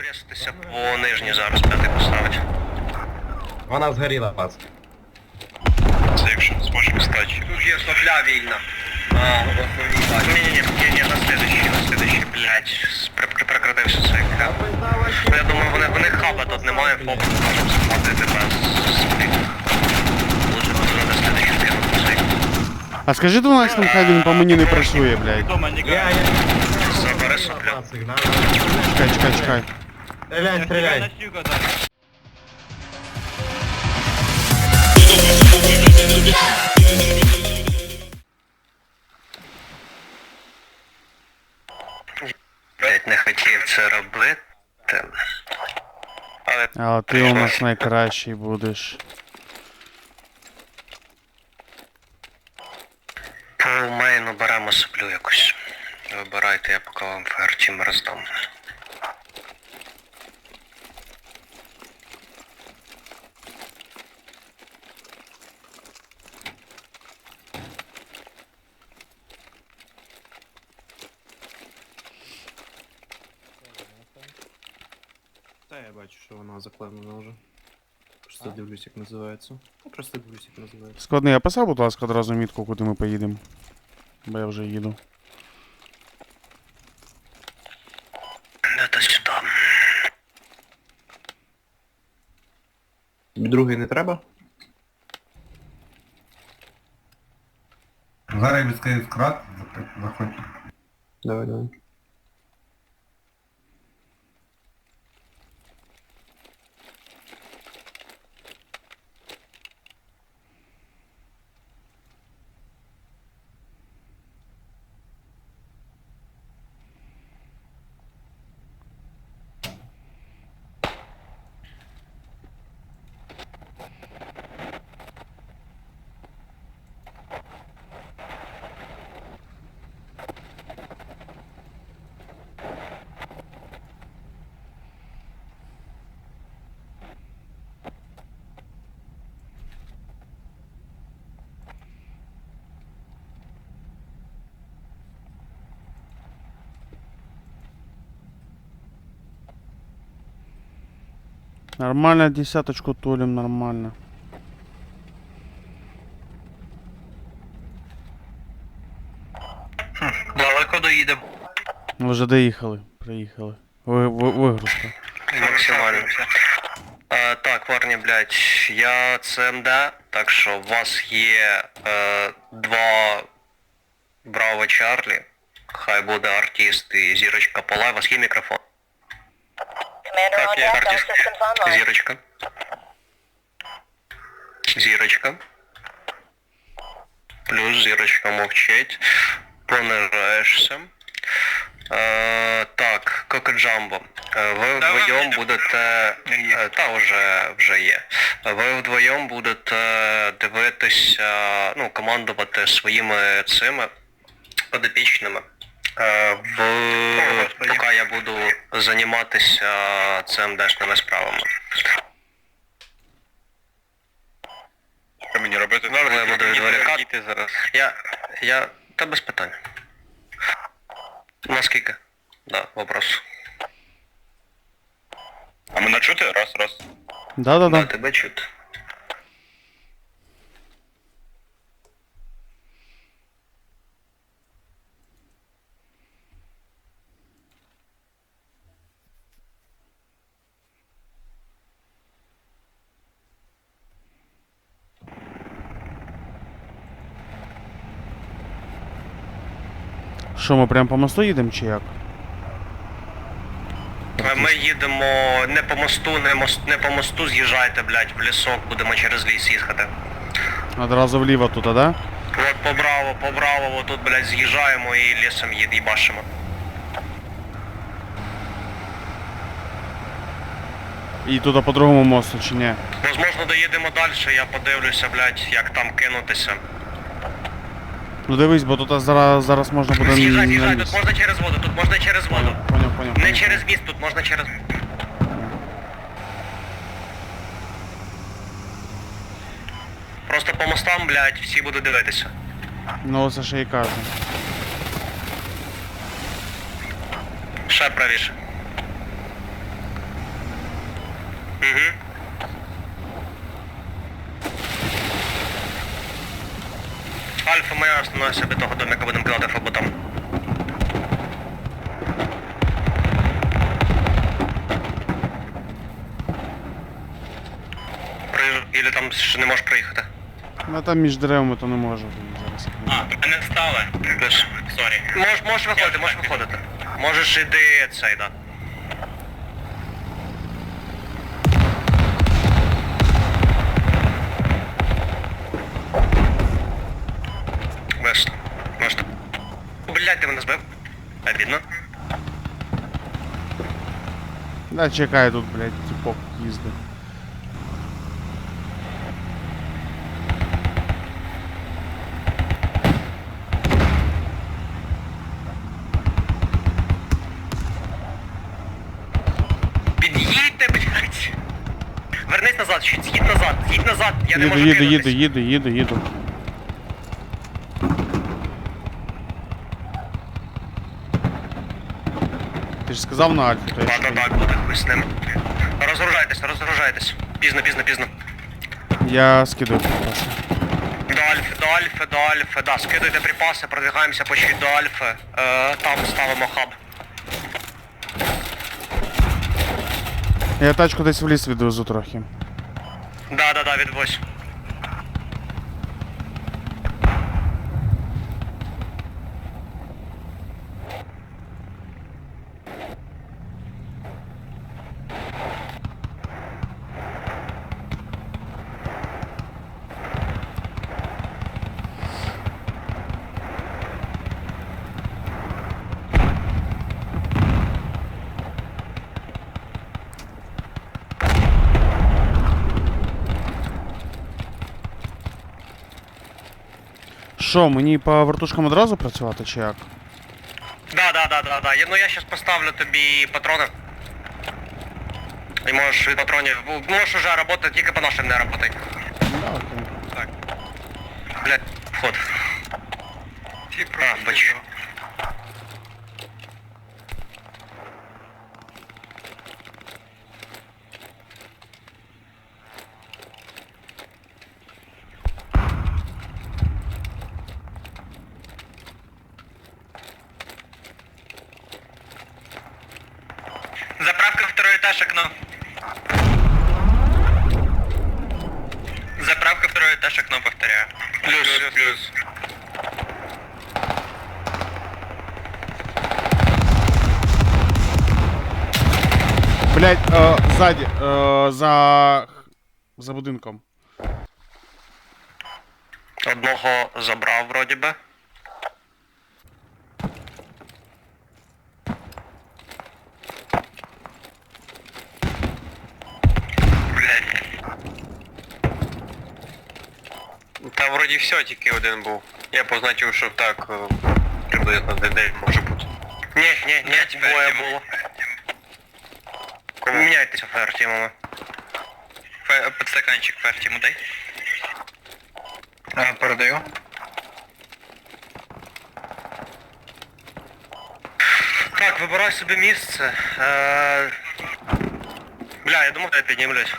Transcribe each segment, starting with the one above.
врізатися по нижній зараз п'ятий поставить. Вона згоріла, пац. Це якщо зможемо стати. Тут є сопля вільна. А, в основній базі. Ні-ні-ні, ні, ні, на слідущий, на слідущий, блядь. с- при- при- Прекратився цей хаб. Ну, Я думаю, вони, вони хаба тут немає, фокус можемо захватити без спрыг. Лучше буде на слідущий кинути цей. А скажи 12 хай він по мені не працює, блядь. Дома не Я, я... Забери. Сигнал. Чекай, чекай, чекай. На сюга дали. Блядь, не хотів це робити. Але А ти у нас найкращий будеш. по мейну беремо соплю якусь. Вибирайте, я поки вам фаертім роздам. Та я бачу, що вона заклеєна вже. Просто дивлюсь, як називається. Ну, просто дивлюсь, як називається. Складний, я писав, будь ласка, одразу мітку, куди ми поїдемо. Бо я вже їду. Це. Другий не треба? Зараз я відкрию вкрат, заходь. Давай, давай. Нормально, десяточку тулим, нормально. Далеко доїдемо. Вже доїхали, приїхали. Ви, ви, вигрузка. Максимально. Е, так, парні, блядь, я ЦМД, так що у вас є е, два Браво Чарлі. Хай буде артист і зірочка Полай. У вас є мікрофон? Commander Так, on є deck, all артист. systems online. Зірочка. Зірочка. Плюс зірочка мовчить. Понижаєшся. Е, так, Кокоджамбо. Е, ви вдвоєм будете. Е, та вже, вже є. Ви вдвоєм будете дивитися, ну, командувати своїми цими подопічними. Е, в... Поки я буду займатися ЦМДшними справами. Що мені робити? Коли я буду відволікати зараз. Я. я. Та без питань. Наскільки? Да, вопрос. А мене чути? Раз, раз. Да, Да-да-да. тебе чути. Що, ми прямо по мосту їдемо чи як? Е, Ми їдемо не по мосту, не, мост, не по мосту з'їжджайте, блядь, в лісок, будемо через ліс їхати. Одразу вліво тут, а да? От по браво, по браво, отут, блядь, з'їжджаємо і лісом їд, їбашимо. І туди по другому мосту чи ні? Возможно, доїдемо далі, я подивлюся, блядь, як там кинутися. Ну дивись, бо тут зараз, зараз можна буде З'їжджай, з'їжджай, тут можна через воду, тут можна через воду. Поняв, поняв. Не через міст, тут можна через... Просто по мостам, блядь, всі будуть дивитися. Ну, це ще і кажу. Ще правіше. Угу. Альфа моя остановися біля того домика, будемо кидати. Проїж... Ілі там ще не можеш проїхати. Ну там між деревами то не може зараз. А, ти не встали. Сорі. Можеш, можеш виходити, можеш виходити. Можеш іди цей, да. Весно. Можна. Блять, ти мене збив. Обідно. Да, чекай тут, блядь, типок їздить. Під'їдьте, блять. Вернись назад, їдь назад, їдь назад, я не Їду, можу їду, їду, їду, їду, їду. Ж сказав на Альфі, то я Ладно, що? так буде, хуй з ним. Розгружайтесь, розгружайтесь. Пізно, пізно, пізно. Я скидаю припаси. До Альфи, до Альфи, до Альфи, да, скидуйте припаси, продвигаємося по щит до Альфи. Е, там ставимо хаб. Я тачку десь в ліс відвезу трохи. Да, да, да, відвозь. Що, мені по вертушкам одразу працювати чи як? Да, да, да, да, да. Я, ну я сейчас поставлю тобі патрони. І можеш від патронів. Можеш уже работать, тільки по нашим не работай. Да, окей. Так. Блять, вход. А, бачу. Плюс, плюс. Блять, э, сзади, э, за. за будинком. Одного забрав вроді би. Блять. Та вроді все, тільки один був. Я позначив, що так е, приблизно де може бути. Ні, ні, ні, двоє було. Міняйтеся фертімами. Подстаканчик фертіму дай. А, передаю. Так, вибирай собі місце. Е... Бля, я думав, я піднімлюсь.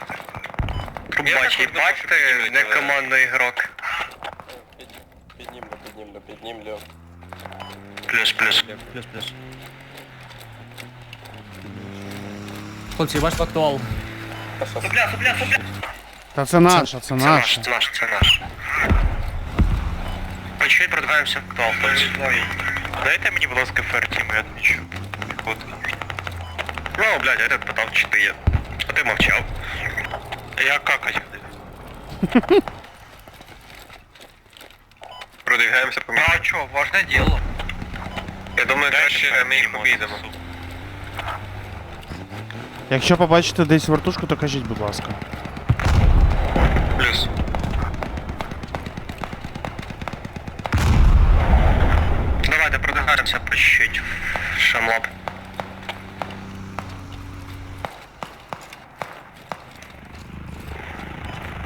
Трубач, їбать ти не командний ігрок. Піднімлю, піднімлю, піднімлю. Плюс, плюс. Плюс, плюс. Хлопці, ваш актуал. Сопля, сопля, сопля. Та це наша, це Це наш, наша. це наш, це наш. По чуть продвигаємося. Актуал, Дайте мені, будь ласка, фертім, я відмічу. Піхоту. Ну, блядь, я тебе питав, чи ти є. А ти мовчав. Я какать. Продвигаємося по А чо, важне діло. Я думаю, краще ми їх обійдемо. Якщо побачите десь вертушку, то кажіть, будь ласка. Плюс. Давайте продвигаємося по чуть в шамлап.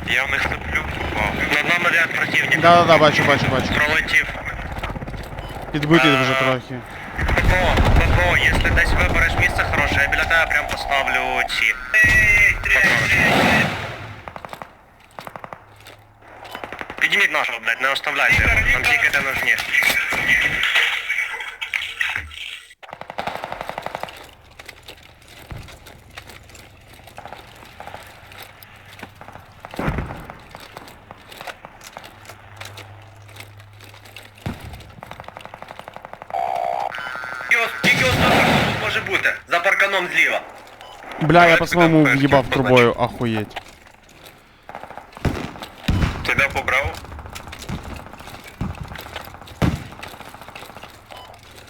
Я в них противник. Да-да-да, бачу, бачу, бачу. Пролетів. Підбитий вже трохи. Папо, Папо, якщо десь вибереш місце хороше, я біля тебе прям прям поставлю ці. Підніміть нашого, блядь, не оставляйте його. Нам тільки де нужні. бути. За парканом зліва. Бля, я по-своєму в'їбав трубою, ахуєть. Тебе побрав?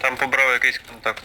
Там побрав якийсь контакт.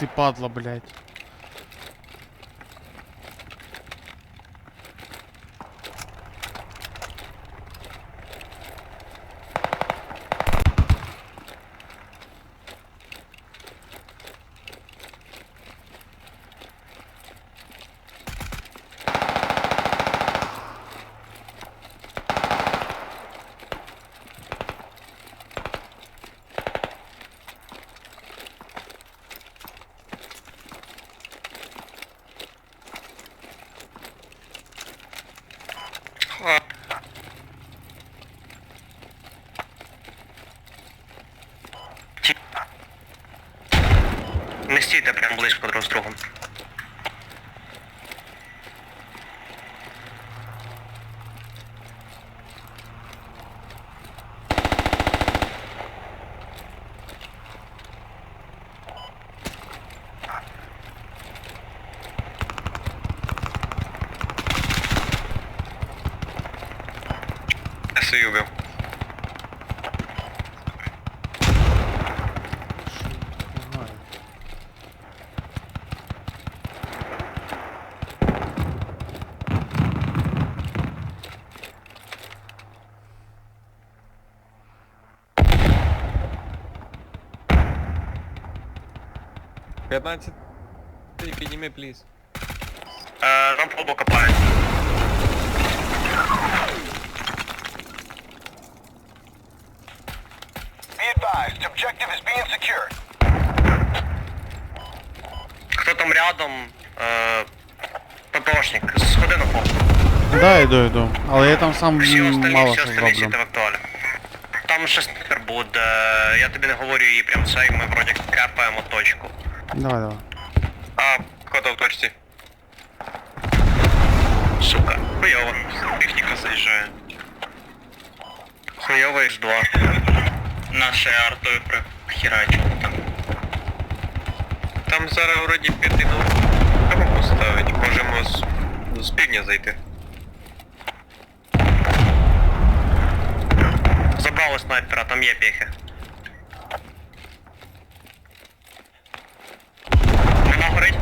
Ти падла, блядь. Не стійте прямо близько друг з другом. Союзів. 15 підніми, плиз. Эээ, там фобо копають. Be advised, objective is being secured. Хто там рядом? Э, е, ППОшник, сходи на пол. Да, иду, иду. Але я там сам Всі остальні, мало всі що остальні зроблю. в актуалі. Там шестер буде, я тобі не говорю її прям це, і ми вроді капаємо точку. Давай, давай. А, хто в точці? Сука, хуйово. Техніка заїжджає. Хуйово X2. Нашою артою прихерачимо там. Там зараз вроді п'ятину треба поставити. Можемо з, з півдня зайти. Забрали снайпера, там є піхи. Вона горить?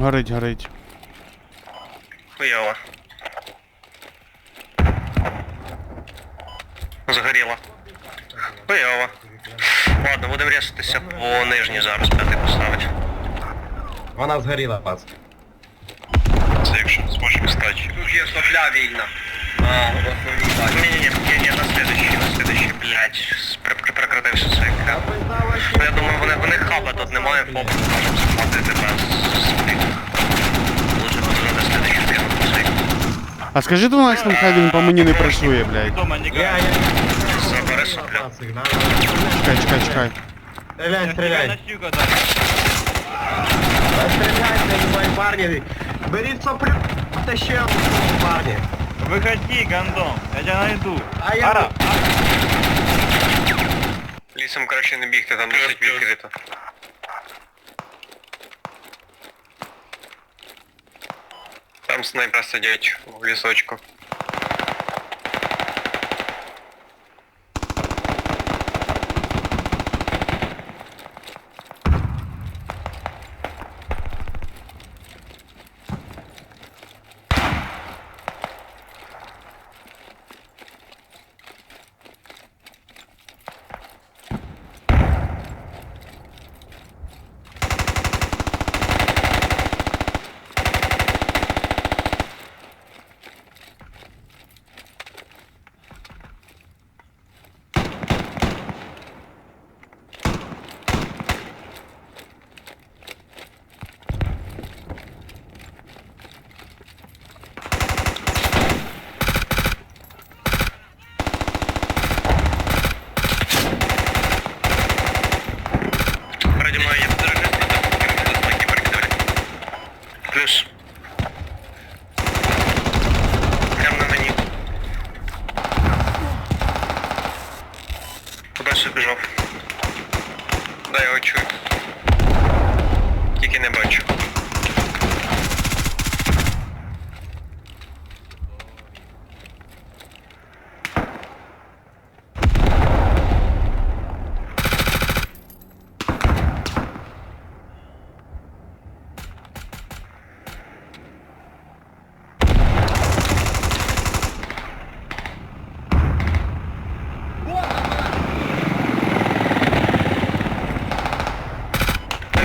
Горить, горить. Хуйово. Згоріла. Хуйово. Ладно, будемо рісатися по нижній зараз, п'ятий поставить. Вона згоріла, пацан. Це якщо зможемо стачі. Тут є сопля вільна. А, Ні-ні-ні, ні, на следующий, на следующий, блядь. Пр- цей я думаю, вони, вони хаба тут немає, фоба можемо захватити без спрыг. Лучше буде на следующий п'ятий поставить. А скажи до нас, хай він по мені не працює, блядь. Я, я, Забери соплю. пацик, да. Чекай, чекай, чекай. Стріляй, стріляй. Да Стріляйте, мої парні. Беріть соплю, та ще одну, парні. Выходи, гандон, я тебя найду. А я... Лісом краще не бігти, там досить відкрито. Там снайпер сидять в лісочку. Раді мною є дуже Плюс. Прямо на мені. Кудись біжав. Да, його чую. Тільки не бачу.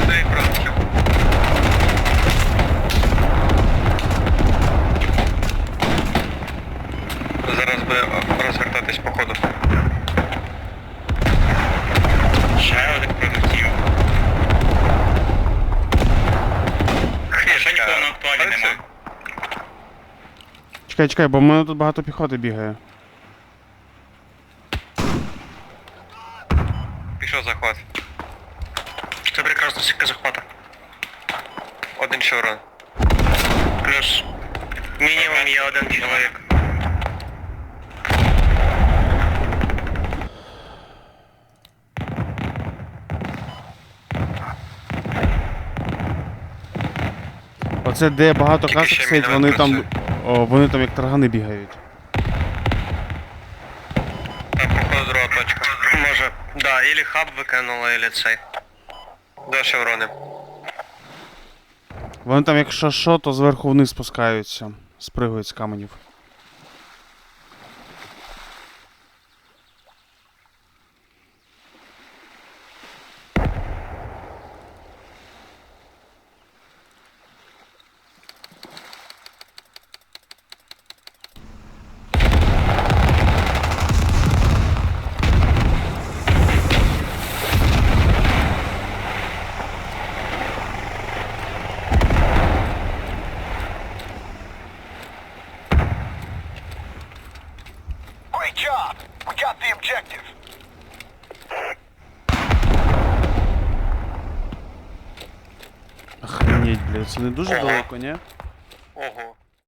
Дай просто. Зараз буде розвертатись по ходу. Ще один продуктів. Хвішка. нікого на актуалі нема. Чекай, чекай, бо в мене тут багато піхоти бігає. Пішов захват. Це прекрасно сітка захвата. Один шеврон. Плюс. Мінімум є один чоловік. Оце де багато Тільки касок ще міномет вони там. О, вони там як таргани бігають. Там походу друга точка. Може. Да, или хаб викинула, или цей. До шеврони. Вони там, якщо що, то зверху вниз спускаються. Спригують з каменів. Не дуже далеко, ні?